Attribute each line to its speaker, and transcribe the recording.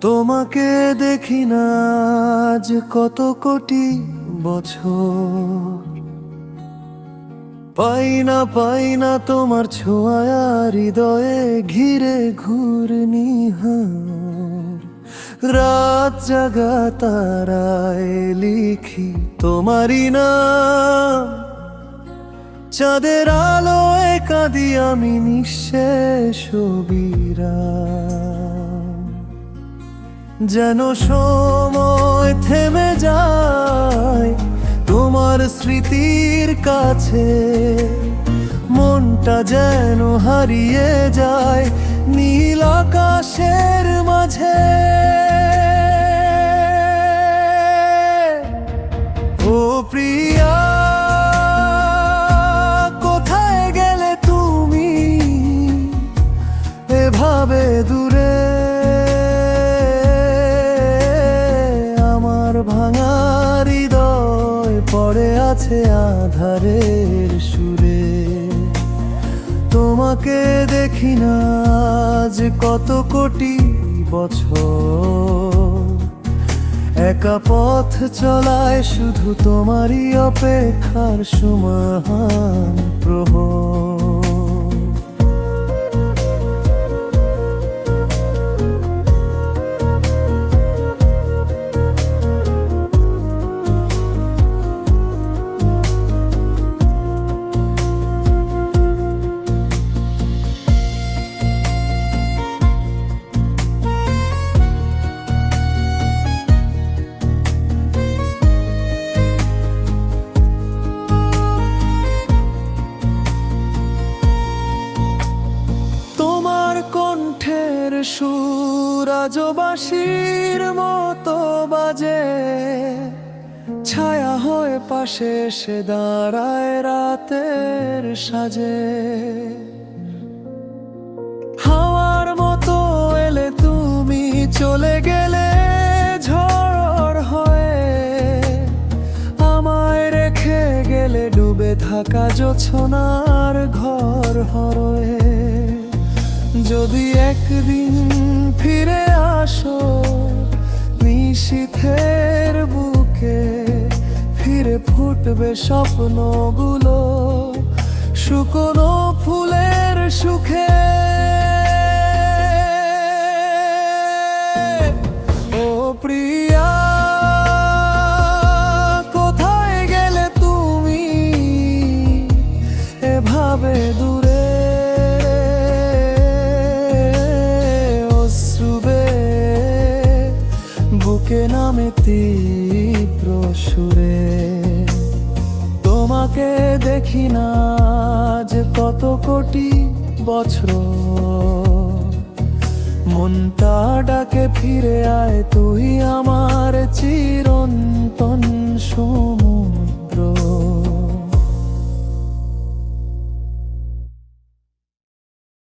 Speaker 1: তোমাকে দেখি না আজ কত কোটি বছর। পাই না পাই না তোমার ছোঁয়া হৃদয়ে ঘিরে ঘূর্ণিহার রাত জাগা তারায় লিখি তোমারই না চাঁদের আলোয় কাঁদি আমি নিঃশেষ বিরাম যেন সময় থেমে যায় তোমার স্মৃতির কাছে। মনটা যেন হারিয়ে যায় নীল আকাশের মাঝে। ও প্রিয়া, কোথায় গেলে তুমি? এভাবে পড়ে আছে আধারের সুরে। তোমাকে দেখি না আজ কত কোটি বছর। একা পথ চলায় শুধু তোমারই অপেক্ষার সুমহান প্রহর। কণ্ঠের সুর আজবাসীর মতো বাজে, ছায়া হয়ে পাশে সে দাঁড়ায় রাতের সাজে। হাওয়ার মতো এলে তুমি চলে গেলে, ঝড় হয়ে আমায় রেখে গেলে ডুবে থাকা জোছনার ঘর হরয়ে। যদি একদিন ফিরে আসো নিশীথের বুকে ফিরে ফুটবে স্বপ্নগুলো। শুকনো ফুলের সুখে তীব্র সুরে তোমাকে দেখি না যে কত কোটি বছর। মনটা ডাকে ফিরে আয় তুই আমার চিরন্তন সমুদ্র